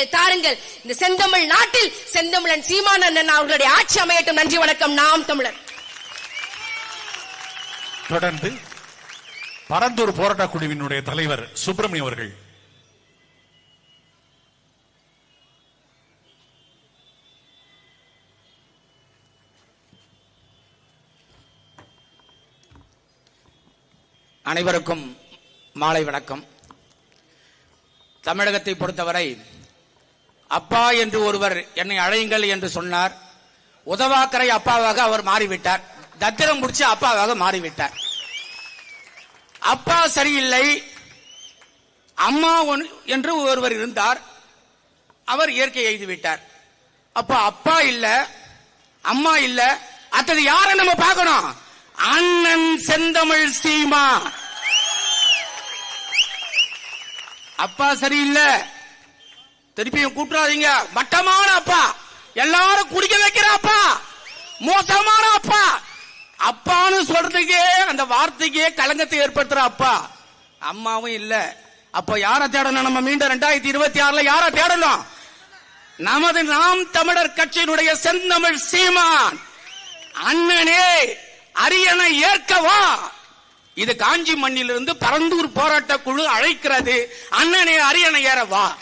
நீங்கள் தாருங்கள். இந்த செந்தமிழ் நாட்டில் செந்தமிழன் சீமான் அண்ணன் அவர்களுடைய ஆட்சி அமையட்டும். நன்றி வணக்கம். நாம் தமிழர். தொடர்ந்து பரந்தூர் போராட்ட குழுவினுடைய தலைவர் சுப்பிரமணியம் அவர்கள். அனைவருக்கும் மாலை வணக்கம். தமிழகத்தை பொறுத்தவரை அப்பா என்று ஒருவர் என்னை அழையுங்கள் என்று சொன்னார். உதவாக்கரை அப்பாவாக அவர் மாறிவிட்டார். தத்திரம் முடிச்சு அப்பாவாக மாறிவிட்டார். அப்பா சரியில்லை. அம்மா என்று ஒருவர் இருந்தார். அவர் இயற்கை எய்து விட்டார். அப்ப அப்பா இல்ல அம்மா இல்ல அத்தனை யாரை நம்ம பார்க்கணும்? அண்ணன் செந்தமிழ் சீமா. அப்பா சரியில்லை. திருப்பியும் கூட்டுறாதீங்க. மட்டமான அப்பா. எல்லாரும் குடிக்க வைக்கிற அப்பா. மோசமான அப்பா. அப்பான்னு சொல்றதுக்கே அந்த வார்த்தைக்கே கலங்கத்தை ஏற்படுத்துற அப்பா. அம்மாவும் இல்ல. அப்ப யார தேடணும்? நம்ம மீண்டும் ரெண்டாயிரத்தி இருபத்தி ஆறுல யார தேடணும்? நமது நாம் தமிழர் கட்சியினுடைய செந்தமிழ் சீமான். அண்ணனே அரியணை ஏற்கவா? இது காஞ்சி மண்ணிலிருந்து பரந்தூர் போராட்ட குழு அழைக்கிறது. அண்ணனே அரியணை ஏற வா.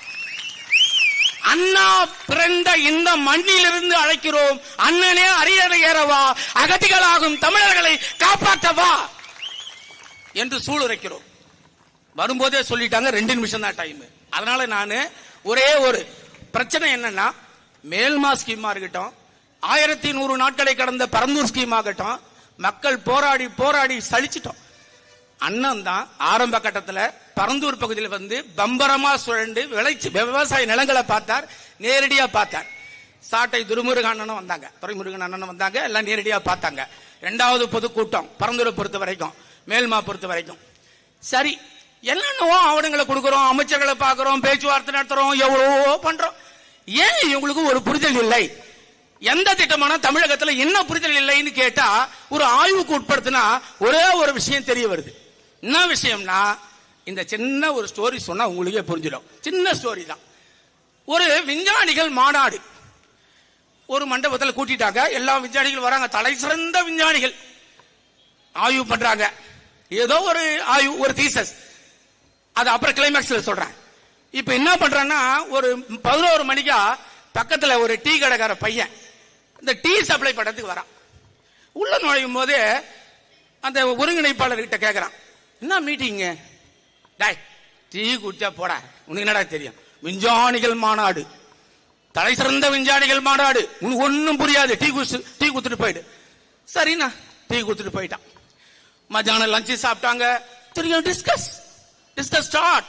அண்ணா பிறந்த இந்த மண்ணிலிருந்து அழைக்கிறோம். அண்ணனே அரியணை ஏறவா. அகதிகளாகும் தமிழர்களை காப்பாற்றவா என்று சூளுரைக்கிறோம். வரும்போதே சொல்லிட்டாங்க ரெண்டு நிமிஷம் தான் டைம் அதனால நான் ஒரே ஒரு பிரச்சனை என்னன்னா மேல்மா ஸ்கீமா இருக்கட்டும் ஆயிரத்தி நூறு நாட்களை கடந்த பரந்தூர் ஸ்கீம் ஆகட்டும் மக்கள் போராடி போராடி சலிச்சிட்டோம். அண்ணன் தான் ஆரம்ப கட்டத்தில் பரந்தூர் பகுதியில் வந்து பம்பரமா சுழண்டு விளைச்சி விவசாய நிலங்களை பார்த்தார் நேரடியா பார்த்தார். சாட்டை துருமுருகன் அண்ணனும் வந்தாங்க. துரைமுருகன் அண்ணனும் வந்தாங்க எல்லாம் நேரடியா பார்த்தாங்க. ரெண்டாவது பொதுக்கூட்டம் பரந்தூரை பொறுத்த வரைக்கும் மேல்மா பொறுத்த வரைக்கும். சரி என்னென்னவோ ஆவணங்களை கொடுக்குறோம் அமைச்சர்களை பார்க்குறோம் பேச்சுவார்த்தை நடத்துறோம் எவ்வளவோ பண்றோம். ஏன் இவங்களுக்கு ஒரு புரிதல் இல்லை? எந்த திட்டமான தமிழகத்தில் என்ன புரிதல் இல்லைன்னு கேட்டா ஒரு ஆய்வுக்கு உட்படுத்தினா ஒரே ஒரு விஷயம் தெரிய வருது. என்ன விஷயம்னா இந்த சின்ன ஒரு ஸ்டோரி சொன்னா உங்களுக்கே புரிஞ்சிடும். சின்ன ஸ்டோரி தான். ஒரு விஞ்ஞானிகள் மாநாடு. ஒரு மண்டபத்தில் கூட்டிட்டாங்க. எல்லா விஞ்ஞானிகள் வராங்க. தலை சிறந்த விஞ்ஞானிகள் ஆய்வு பண்றாங்க. ஏதோ ஒரு ஆய்வு ஒரு தீசஸ் அது அப்புறம் கிளைமேக்ஸ்ல சொல்றேன். இப்ப என்ன பண்றான்னா ஒரு பதினோரு மணிக்கா பக்கத்துல ஒரு டீ கடைக்கார பையன் இந்த டீ சப்ளை பண்றதுக்கு வரான். உள்ள நுழையும் போது அந்த ஒருங்கிணைப்பாளர் கிட்ட என்ன மீட்டிங்க டாய் டீ குடிச்சா போடா. உனக்கு என்னடா தெரியும்? விஞ்ஞானிகள் மாநாடு. தலை சிறந்த விஞ்ஞானிகள் மாநாடு. உனக்கு ஒன்றும் புரியாது. டீ குடிச்சு டீ கொடுத்துட்டு போயிடு. சரிண்ணா. டீ கொடுத்துட்டு போயிட்டான். மத்தியானம் லஞ்சு சாப்பிட்டாங்க. திரும்ப டிஸ்கஸ் டிஸ்கஸ் ஸ்டார்ட்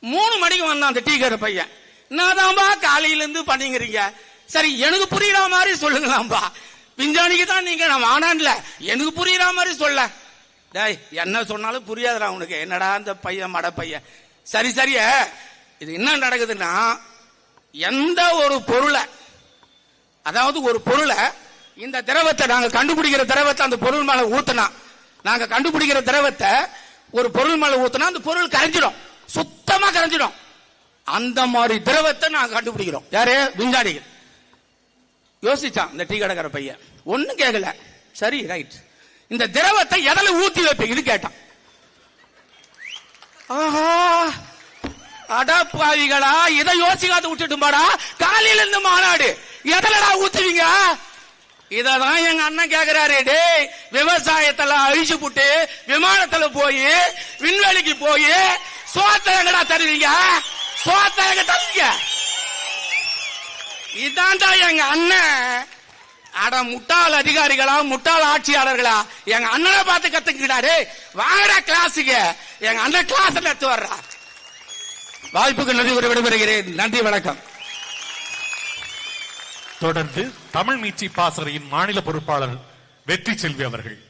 மூணு மணிக்கு வந்தான் அந்த டீ கடை பையன். என்னதான்பா காலையிலேருந்து பண்ணிக்கிறீங்க சரி எனக்கு புரியுற மாதிரி சொல்லுங்களாம்பா. விஞ்ஞானிக்கு தான் நீங்க நான் வானான்ல எனக்கு புரியுற மாதிரி சொல்ல டேய் என்ன சொன்னாலும் புரியாதுடா உனக்கு. என்னடா அந்த பையன் மட பையன்? சரி சரியா. இது என்ன நடக்குதுன்னா எந்த ஒரு பொருளை அதாவது ஒரு பொருளை இந்த திரவத்தை நாங்க கண்டுபிடிக்கிற திரவத்தை அந்த பொருள் மேல ஊத்தினா நாங்க கண்டுபிடிக்கிற திரவத்தை ஒரு பொருள் மேல ஊத்தினா அந்த பொருள் கரைஞ்சிடும். சுத்தமா கரைஞ்சிடும். அந்த மாதிரி திரவத்தை நாங்க கண்டுபிடிக்கிறோம். யாரு? விஞ்ஞானிகள். யோசிச்சான் இந்த டீ கடைக்கார பையன். ஒன்றும் கேட்கல சரி ரைட் இந்த திரவத்தை எதில் ஊத்தி வைப்பீங்க? இது கேட்டான். ஆஹா! அடப்பாவிகளா இதை யோசிக்காத விட்டுட்டுமாடா காலையில இருந்து மாநாடு. எதலடா ஊத்துவீங்க? இததான் எங்க அண்ணன் கேக்குறாரு டேய் விவசாயத்துல அழிச்சு புட்டு விமானத்துல போய் விண்வெளிக்கு போய் சோத்தரங்கடா தருவீங்க? சோத்தரங்க தருவீங்க? இதான்டா எங்க அண்ணன். அட முட்டாள் அதிகாரிகளா முட்டாள் ஆட்சியாளர்களா? எங்க அண்ணனை பார்த்து கத்துக்கிட்டாரு. வாங்கடா கிளாஸுக்கு. எங்க அண்ணன் கிளாஸ் நடத்து வர்றா. வாய்ப்புக்கு நன்றி கூறி விடைபெறுகிறேன். நன்றி வணக்கம். தொடர்ந்து தமிழ் மீட்சி பாசறையின் மாநில பொறுப்பாளர் வெற்றி செல்வி அவர்கள்.